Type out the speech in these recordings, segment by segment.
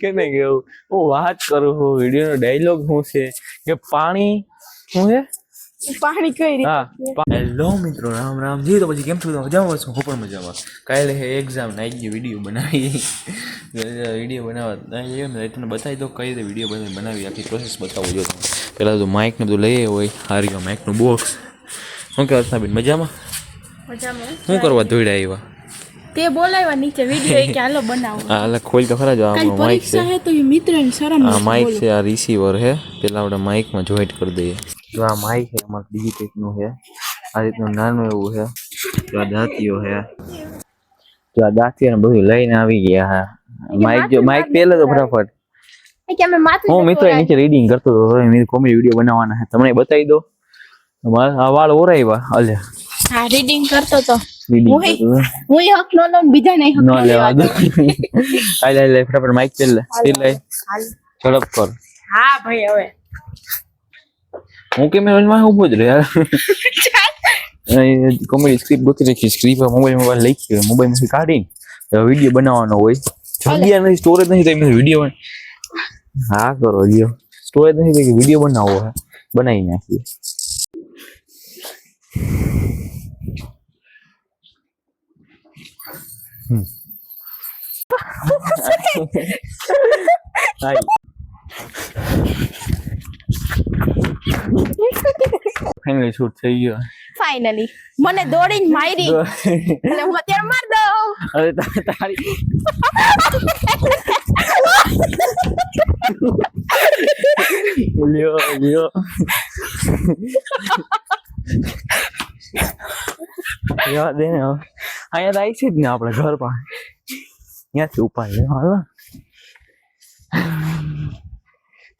કે ને કેવું હું વાત કરું છું વીડિયો નો ડાયલોગ શું છે? કે પાણી શું છે? પાણી કઈ રીતે હા હેલો મિત્રો રામ રામ. જી તો પછી કેમ છો? મજામાં છો? હું પણ મજામાં. કાલે એક્ઝામ એક્ઝામ નાઈ ગઈ વીડિયો બનાવી. વીડિયો બનાવવા નાઈ તમને બતાવી દો કઈ રીતે વીડિયો બનાવી બનાવી આખી પ્રોસેસ બતાવું જો. પહેલાં તો માઇક ને બધું લઈ હોય હારી માઇકનું બોક્સ શું કે અર્થનાબેન મજામાં? મજામાં. શું કરવા ધોઈડા આવ્યા? તે બોલાવ્યા નીચે વિડિયો કે હાલો બનાવો. હાલે ખોલ તો ખરા જો આ માઈક છે. હે તો મિત્ર ને શરમ આ માઈક છે આ રિસીવર હે. પેલા આપણે માઇકમાં જોઈન્ટ કરી દઈએ. જો આ માઇક છે ડિજિટેકનું છે. આ રીતનું નાનું એવું છે. જો આ દાંતીઓ છે. જો આ દાંતીઓ ને બધું લઈને આવી ગયા હા. માઇક જો માઇક પેલે તો ફટાફટ. હું મિત્ર નીચે રીડિંગ કરતો હતો મેં કોમેડી વીડિયો બનાવવાના છે. તમને બતાવી દો. અમારા આ વાળ ઓરાવ્યા અલે હા રીડિંગ કરતો તો. હું હક નો લઉં બીજા નહીં હક ન લેવા દો. આલે આલે ફટાફટ માઇક પેલે લે. લે. હાલ. ઝડપ કર. હા ભાઈ હવે. હું કેમેરામાં ઊભો જ રહ્યો? કોમેડી સ્ક્રિપ્ટ ગોતી રાખી સ્ક્રિપ્ટ મોબાઈલ મોબાઈલ લખી હોય મોબાઈલમાંથી કાઢીને વીડિયો બનાવવાનો હોય. જગ્યા નથી સ્ટોરેજ નથી તો વીડિયો હા કરો લ્યો. સ્ટોરેજ નથી તો વીડિયો બનાવવો બનાવી નાખીએ. હમ. હાય. ફાઇનલી શૂટ થઈ ગયો ફાઇનલી મને દોડીને મારી અને હું અત્યારે માર દઉં અરે તા- તારી લ્યો લ્યો લ્યો દે ને હવે. અહીંયા તો આવી છે જ ને આપણે ઘર પાસે. ત્યાંથી ઉપાય લે હાલો.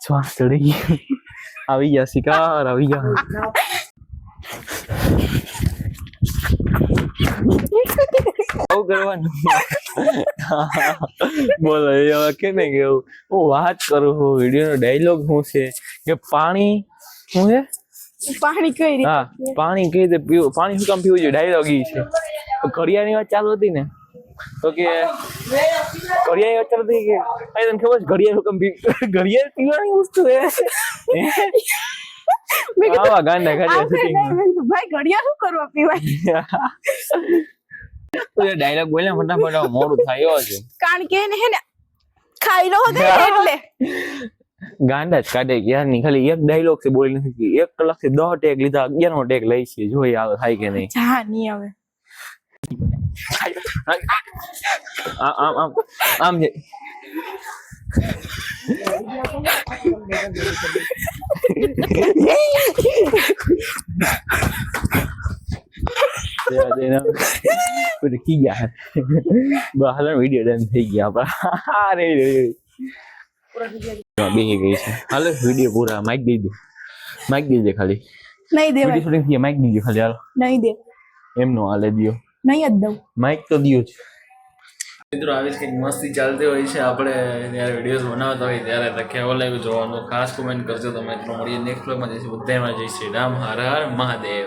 શ્વાસ ચડી ગયો. આવી ગયા શિકાર આવી ગયા. આવું કરવાનું. બોલો એ હવે કે ને કેવું? હું વાત કરું છું વીડિયો નો ડાયલોગ શું છે? કે પાણી શું છે? પાણી કઈ રીતે હા પાણી કઈ રીતે પીવું? પાણી શું કામ પીવું જોઈએ? ડાયલોગ ઈ છે. તો ઘડિયાળની વાત ચાલુ હતી ને? તો કે ઘડિયાળની વાત ચાલુ હતી કે? ભાઈ તને ખબર છે ઘડિયાળ પી ઘડિયાળ પીવાની વસ્તુ હે? આવા ગાંડા કીધું, ભાઈ ઘડિયાળ શું કરવા પીવાય ડાયલોગ બોલ્યા ફટાફટ હવે મોડું થાય એવો છે. કારણ કે હે ને ખાઈ લો એટલે. ગાંડા જ કાઢે યારની ખાલી એક ડાયલોગથી બોલી નથી એક કલાકથી દસ ટેક લીધા અગિયાર નો ટેક લઈ છે જોઈએ આવે થાય કે નહીં. જા નહીં હવે. આમ આમ આમ. બધું કી ગયા બહાર વીડિયો ડન થઈ ગયા આપણા રે બેસી ગઈ છે હાલો વીડિયો પૂરા માઇક દઈ દે માઇક દે ખાલી નહીં દે માઇક દીજો ખાલી હાલો નહીં દે એમનો હાલે દિયો નહીં જ દઉં. માઇક તો દિયો જ. મિત્રો આવી જ કંઈક મસ્તી ચાલતી હોય છે. આપણે જ્યારે વિડીયોઝ બનાવતા હોય ત્યારે તો કેવો લાગ્યું જોવાનું? ખાસ કોમેન્ટ કરજો તમે મિત્રો મળીએ નેક્સ્ટ બ્લોગમાં જઈશું બધામાં જઈશું રામ. હર હર મહાદેવ.